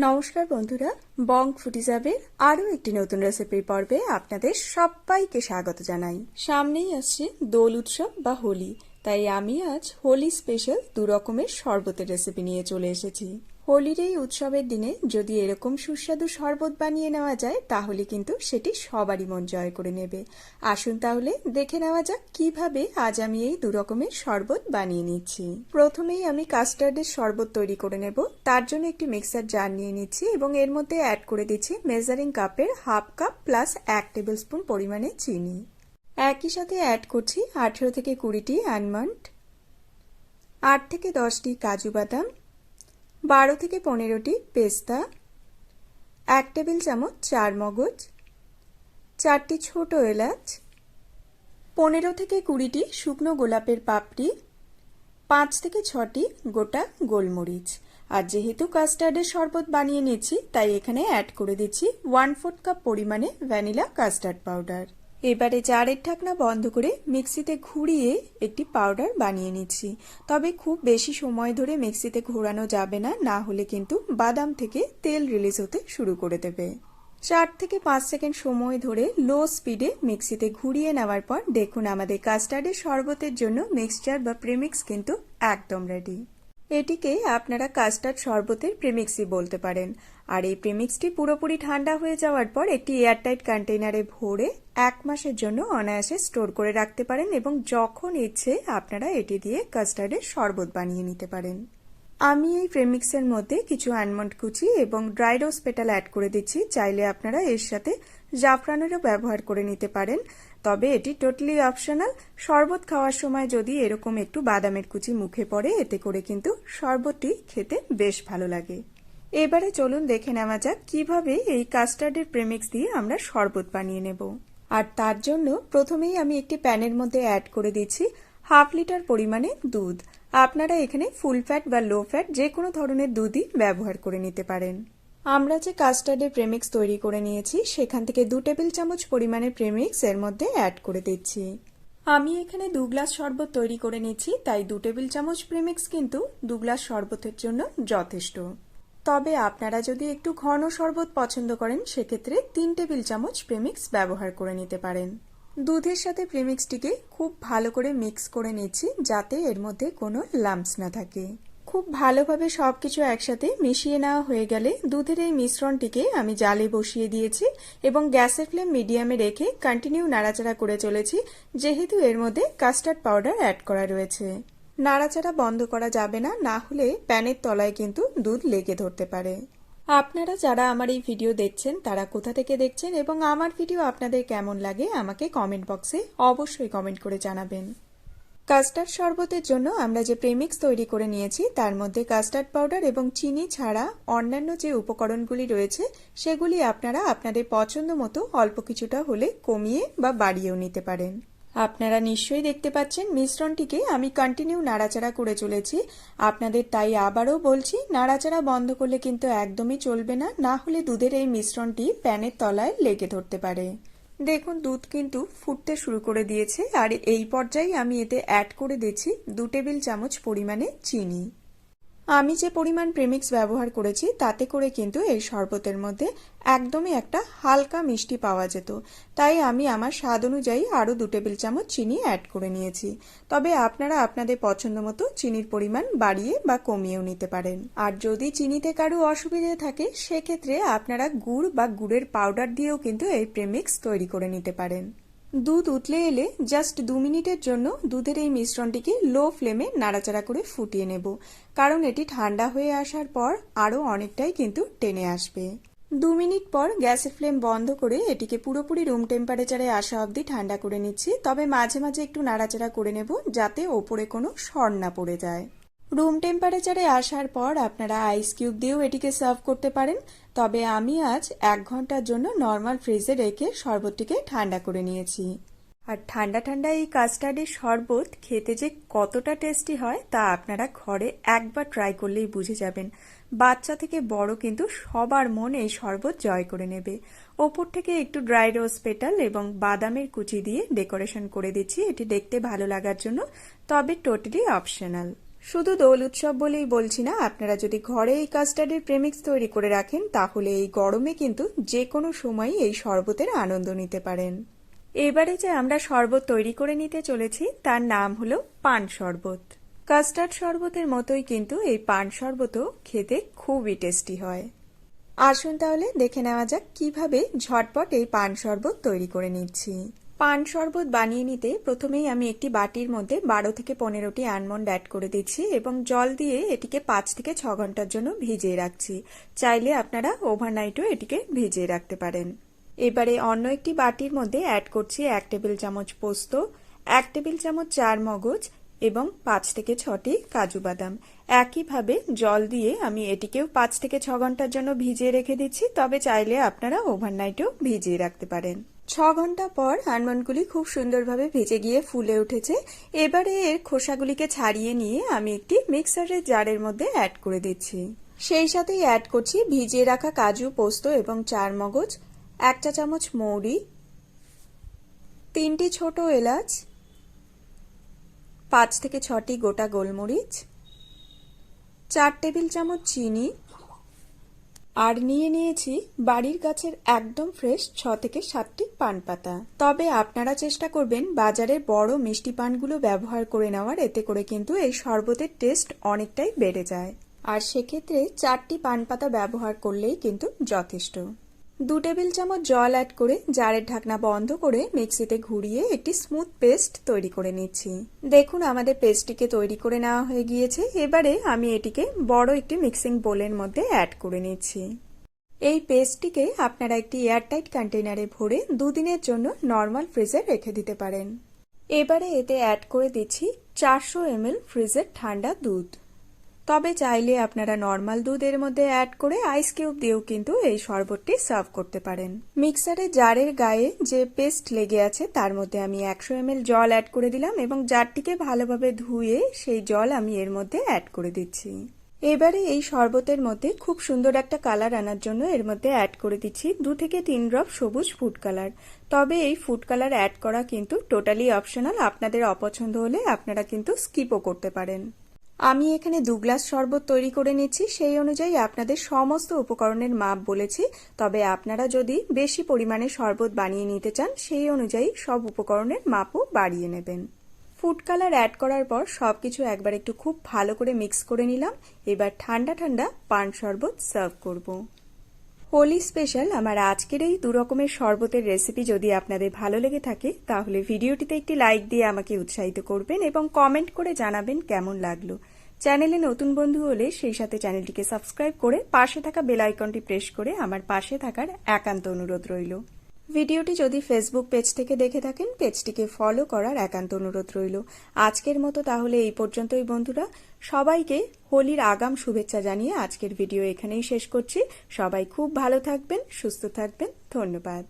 নমস্কার বন্ধুরা, বং ফুটি যাবে। আরও একটি নতুন রেসিপির পর্বে আপনাদের সবাইকে স্বাগত জানাই। সামনেই আসছে দোল উৎসব বা হোলি। তাই আমি আজ হোলি স্পেশাল দু রকমের শরবতের রেসিপি নিয়ে চলে এসেছি। হোলির এই উৎসবের দিনে যদি এরকম সুস্বাদু শরবত বানিয়ে নেওয়া যায়, তাহলে কিন্তু সেটি সবারই মন জয় করে নেবে। আসুন তাহলে দেখে নেওয়া যাক কীভাবে আজ আমি এই দু রকমের শরবত বানিয়ে নিচ্ছি। প্রথমেই আমি কাস্টার্ডের শরবত তৈরি করে নেব। তার জন্য একটি মিক্সার জার নিয়ে নিচ্ছি এবং এর মধ্যে অ্যাড করে দিচ্ছি মেজারিং কাপের হাফ কাপ প্লাস এক টেবিল স্পুন পরিমাণে চিনি। একই সাথে অ্যাড করছি আঠেরো থেকে কুড়িটি আলমন্ড আট থেকে দশটি কাজু বাদাম বারো থেকে পনেরোটি পেস্তা, এক টেবিল চামচ চার মগজ, চারটি ছোট এলাচ, পনেরো থেকে কুড়িটি শুকনো গোলাপের পাপড়ি, পাঁচ থেকে ছটি গোটা গোলমরিচ। আর যেহেতু কাস্টার্ডের শরবত বানিয়ে নিয়েছি, তাই এখানে অ্যাড করে দিচ্ছি ওয়ান ফোর্থ কাপ পরিমাণে ভ্যানিলা কাস্টার্ড পাউডার এবারে জারের ঢাকনা বন্ধ করে মিক্সিতে ঘুরিয়ে একটি পাউডার বানিয়ে নিচ্ছি। তবে খুব বেশি সময় ধরে মিক্সিতে ঘোরানো যাবে না না হলে কিন্তু বাদাম থেকে তেল রিলিজ হতে শুরু করে দেবে। চার থেকে পাঁচ সেকেন্ড সময় ধরে লো স্পিডে মিক্সিতে ঘুরিয়ে নেওয়ার পর দেখুন আমাদের কাস্টার্ডের শরবতের জন্য মিক্সচার বা প্রিমিক্স কিন্তু একদম রেডি। এটিকে আপনারা কাস্টার্ড শরবতের প্রেমিক্সই বলতে পারেন। আর এই প্রেমিক্সটি পুরোপুরি ঠান্ডা হয়ে যাওয়ার পর একটি এয়ারটাইট কন্টেইনারে ভরে এক মাসের জন্য অনায়াসে স্টোর করে রাখতে পারেন এবং যখন ইচ্ছে আপনারা এটি দিয়ে কাস্টার্ডের শরবত বানিয়ে নিতে পারেন। আমি এই প্রেমিক্সের মধ্যে কিছু আলমন্ড কুচি এবং ড্রাই রোজ পেটাল অ্যাড করে দিচ্ছি। চাইলে আপনারা এর সাথে জাফরানেরও ব্যবহার করে নিতে পারেন। তবে এটি টোটালি অপশনাল শরবত খাওয়ার সময় যদি এরকম একটু বাদামের কুচি মুখে পড়ে, এতে করে কিন্তু শরবতটি খেতে বেশ ভালো লাগে। এবারে চলুন দেখে নেওয়া যাক কীভাবে এই কাস্টার্ডের প্রেমিক্স দিয়ে আমরা শরবত বানিয়ে নেব। আর তার জন্য প্রথমেই আমি একটি প্যানের মধ্যে অ্যাড করে দিচ্ছি। হাফ লিটার পরিমাণে দুধ। আপনারা এখানে ফুল ফ্যাট বা লো ফ্যাট যে কোনো ধরনের দুধই ব্যবহার করে নিতে পারেন। আমরা যে কাস্টার্ডের প্রেমিক্স তৈরি করে নিয়েছি, সেখান থেকে দু টেবিল চামচ পরিমাণে প্রেমিক্স এর মধ্যে অ্যাড করে দিচ্ছি। আমি এখানে দু গ্লাস শরবত তৈরি করে নিয়েছি, তাই দু টেবিল চামচ প্রেমিক্স কিন্তু দু গ্লাস শরবতের জন্য যথেষ্ট। তবে আপনারা যদি একটু ঘন শরবত পছন্দ করেন, সেক্ষেত্রে তিন টেবিল চামচ প্রেমিক্স ব্যবহার করে নিতে পারেন। দুধের সাথে প্রেমিক্সটিকে খুব ভালো করে মিক্স করে নিচ্ছি, যাতে এর মধ্যে কোনো লাম্পস না থাকে। খুব ভালোভাবে সব কিছু একসাথে মিশিয়ে নেওয়া হয়ে গেলে দুধের এই মিশ্রণটিকে আমি জালে বসিয়ে দিয়েছি এবং গ্যাসের ফ্লেম মিডিয়ামে রেখে কন্টিনিউ নাড়াচাড়া করে চলেছি, যেহেতু এর মধ্যে কাস্টার্ড পাউডার অ্যাড করা রয়েছে। নাড়াচাড়া বন্ধ করা যাবে না না হলে প্যানের তলায় কিন্তু দুধ লেগে ধরতে পারে। আপনারা যারা আমার এই ভিডিও দেখছেন, তারা কোথা থেকে দেখছেন এবং আমার ভিডিও আপনাদের কেমন লাগে আমাকে কমেন্ট বক্সে অবশ্যই কমেন্ট করে জানাবেন। কাস্টার্ড শরবতের জন্য আমরা যে প্রেমিক্স তৈরি করে নিয়েছি, তার মধ্যে কাস্টার্ড পাউডার এবং চিনি ছাড়া অন্যান্য যে উপকরণগুলি রয়েছে, সেগুলি আপনারা আপনাদের পছন্দ মতো অল্প কিছুটা হলে কমিয়ে বা বাড়িয়েও নিতে পারেন। আপনারা নিশ্চয়ই দেখতে পাচ্ছেন মিশ্রণটিকে আমি কন্টিনিউ নাড়াচাড়া করে চলেছি। আপনাদের তাই আবারও বলছি, নাড়াচাড়া বন্ধ করলে কিন্তু একদমই চলবে না না হলে দুধের এই মিশ্রণটি প্যানের তলায় লেগে ধরতে পারে। দেখুন, দুধ কিন্তু ফুটতে শুরু করে দিয়েছে, আর এই পর্যায়ে আমি এতে অ্যাড করে দিচ্ছি দু টেবিল চামচ পরিমাণে চিনি। আমি যে পরিমাণ প্রেমিক্স ব্যবহার করেছি, তাতে করে কিন্তু এই শরবতের মধ্যে একদমই একটা হালকা মিষ্টি পাওয়া যেত। তাই আমি আমার স্বাদ অনুযায়ী আরও দু টেবিল চামচ চিনি অ্যাড করে নিয়েছি। তবে আপনারা আপনাদের পছন্দ মতো চিনির পরিমাণ বাড়িয়ে বা কমিয়েও নিতে পারেন। আর যদি চিনিতে কারও অসুবিধে থাকে, সেক্ষেত্রে আপনারা গুড় বা গুড়ের পাউডার দিয়েও কিন্তু এই প্রেমিক্স তৈরি করে নিতে পারেন। দুধ উতলে এলে জাস্ট দু মিনিটের জন্য দুধের এই মিশ্রণটিকে লো ফ্লেমে নাড়াচাড়া করে ফুটিয়ে নেব। কারণ এটি ঠান্ডা হয়ে আসার পর আরও অনেকটাই কিন্তু টেনে আসবে। দু মিনিট পর গ্যাসের ফ্লেম বন্ধ করে এটিকে পুরোপুরি রুম টেম্পারেচারে আসা অবধি ঠান্ডা করে নিচ্ছি। তবে মাঝে মাঝে একটু নাড়াচাড়া করে নেব যাতে ওপরে কোনো সর না পড়ে যায়। রুম টেম্পারেচারে আসার পর আপনারা আইস কিউব দিয়েও এটিকে সার্ভ করতে পারেন। তবে আমি আজ এক ঘণ্টার জন্য নর্মাল ফ্রিজে রেখে শরবতটিকে ঠান্ডা করে নিয়েছি। আর ঠান্ডা ঠান্ডা এই কাস্টার্ডের শরবত খেতে যে কতটা টেস্টি হয় তা আপনারা ঘরে একবার ট্রাই করলেই বুঝে যাবেন। বাচ্চা থেকে বড় কিন্তু সবার মন এই শরবত জয় করে নেবে। ওপর থেকে একটু ড্রাই রোজ পেটাল এবং বাদামের কুচি দিয়ে ডেকোরেশন করে দিচ্ছি। এটি দেখতে ভালো লাগার জন্য, তবে টোটালি অপশনাল। শুধু দোল উৎসব বলেই বলছি না, আপনারা যদি ঘরে এই কাস্টার্ডের প্রেমিক্স তৈরি করে রাখেন, তাহলে এই গরমে কিন্তু যে কোনো সময় এই শরবতের আনন্দ নিতে পারেন। এবারে যে আমরা শরবত তৈরি করে নিতে চলেছি, তার নাম হলো পান শরবত। কাস্টার্ড শরবতের মতোই কিন্তু এই পান শরবতও খেতে খুবই টেস্টি হয়। আসুন তাহলে দেখে নেওয়া যাক কীভাবে ঝটপট এই পান শরবত তৈরি করে নিচ্ছি। পান শরবত বানিয়ে নিতে প্রথমেই আমি একটি বাটির মধ্যে বারো থেকে পনেরোটি আলমন্ড অ্যাড করে দিচ্ছি এবং জল দিয়ে এটিকে পাঁচ থেকে ছ ঘণ্টার জন্য ভিজিয়ে রাখছি। চাইলে আপনারা ওভারনাইটও এটিকে ভিজিয়ে রাখতে পারেন। এবারে অন্য একটি বাটির মধ্যে অ্যাড করছি এক টেবিল চামচ পোস্ত, এক টেবিল চামচ চার মগজ এবং পাঁচ থেকে ছটি কাজু বাদাম। একইভাবে জল দিয়ে আমি এটিকেও পাঁচ থেকে ছ ঘণ্টার জন্য ভিজিয়ে রেখে দিচ্ছি, তবে চাইলে আপনারা ওভারনাইটও ভিজিয়ে রাখতে পারেন। ছ ঘণ্টা পর আলমন্ডগুলি খুব সুন্দরভাবে ভেজে গিয়ে ফুলে উঠেছে। এবারে এর খোসাগুলিকে ছাড়িয়ে নিয়ে আমি একটি মিক্সারের জারের মধ্যে অ্যাড করে দিচ্ছি। সেই সাথেই অ্যাড করছি ভিজিয়ে রাখা কাজু, পোস্ত এবং চার মগজ, এক চা চামচ মৌরি, তিনটি ছোট এলাচ, পাঁচ থেকে ছটি গোটা গোলমরিচ, চার টেবিল চামচ চিনি আর নিয়ে নিয়েছি বাড়ির গাছের একদম ফ্রেশ ছ থেকে সাতটি পান পাতা তবে আপনারা চেষ্টা করবেন বাজারের বড় মিষ্টি পানগুলো ব্যবহার করে নেওয়ার, এতে করে কিন্তু এই শরবতের টেস্ট অনেকটাই বেড়ে যায়। আর সেক্ষেত্রে চারটি পান পাতা ব্যবহার করলেই কিন্তু যথেষ্ট। দু টেবিল চামচ জল অ্যাড করে জারের ঢাকনা বন্ধ করে মিক্সিতে ঘুরিয়ে একটি স্মুথ পেস্ট তৈরি করে নিচ্ছি। দেখুন আমাদের পেস্টটিকে তৈরি করে নেওয়া হয়ে গিয়েছে। এবারে আমি এটিকে বড় একটি মিক্সিং বোলের মধ্যে অ্যাড করে নিচ্ছি। এই পেস্টটিকে আপনারা একটি এয়ারটাইট কন্টেনারে ভরে দুদিনের জন্য নর্মাল ফ্রিজে রেখে দিতে পারেন। এবারে এতে অ্যাড করে দিচ্ছি চারশো এমএল ফ্রিজের ঠান্ডা দুধ। তবে চাইলে আপনারা নর্মাল দুধের মধ্যে অ্যাড করে আইস কিউব দিয়েও কিন্তু এই শরবতটি সার্ভ করতে পারেন। মিক্সারে জারের গায়ে যে পেস্ট লেগে আছে তার মধ্যে আমি একশো এমএল জল অ্যাড করে দিলাম এবং জারটিকে ভালোভাবে ধুয়ে সেই জল আমি এর মধ্যে অ্যাড করে দিচ্ছি। এবারে এই শরবতের মধ্যে খুব সুন্দর একটা কালার আনার জন্য এর মধ্যে অ্যাড করে দিচ্ছি দু থেকে তিন ড্রপ সবুজ ফুড কালার তবে এই ফুড কালার অ্যাড করা কিন্তু টোটালি অপশনাল আপনাদের অপছন্দ হলে আপনারা কিন্তু স্কিপও করতে পারেন। আমি এখানে দু গ্লাস শরবত তৈরি করে নিচ্ছি, সেই অনুযায়ী আপনাদের সমস্ত উপকরণের মাপ বলেছি। তবে আপনারা যদি বেশি পরিমাণে শরবত বানিয়ে নিতে চান, সেই অনুযায়ী সব উপকরণের মাপও বাড়িয়ে নেবেন। ফুড কালার অ্যাড করার পর সবকিছু একবার একটু খুব ভালো করে মিক্স করে নিলাম। এবার ঠান্ডা ঠান্ডা পান শরবত সার্ভ করব। হোলি স্পেশাল আমার আজকের এই দু রকমের শরবতের রেসিপি যদি আপনাদের ভালো লেগে থাকে, তাহলে ভিডিওটিতে একটি লাইক দিয়ে আমাকে উৎসাহিত করবেন এবং কমেন্ট করে জানাবেন কেমন লাগল। চ্যানেলে নতুন বন্ধু হলে সেই সাথে চ্যানেলটিকে সাবস্ক্রাইব করে পাশে থাকা বেল আইকনটি প্রেস করে আমার পাশে থাকার একান্ত অনুরোধ রইল। ভিডিওটি যদি ফেসবুক পেজ থেকে দেখে থাকেন পেজটিকে ফলো করার একান্ত অনুরোধ রইল। আজকের মতো তাহলে এই পর্যন্তই বন্ধুরা। সবাইকে হোলির আগাম শুভেচ্ছা জানিয়ে আজকের ভিডিও এখানেই শেষ করছি। সবাই খুব ভালো থাকবেন, সুস্থ থাকবেন। ধন্যবাদ।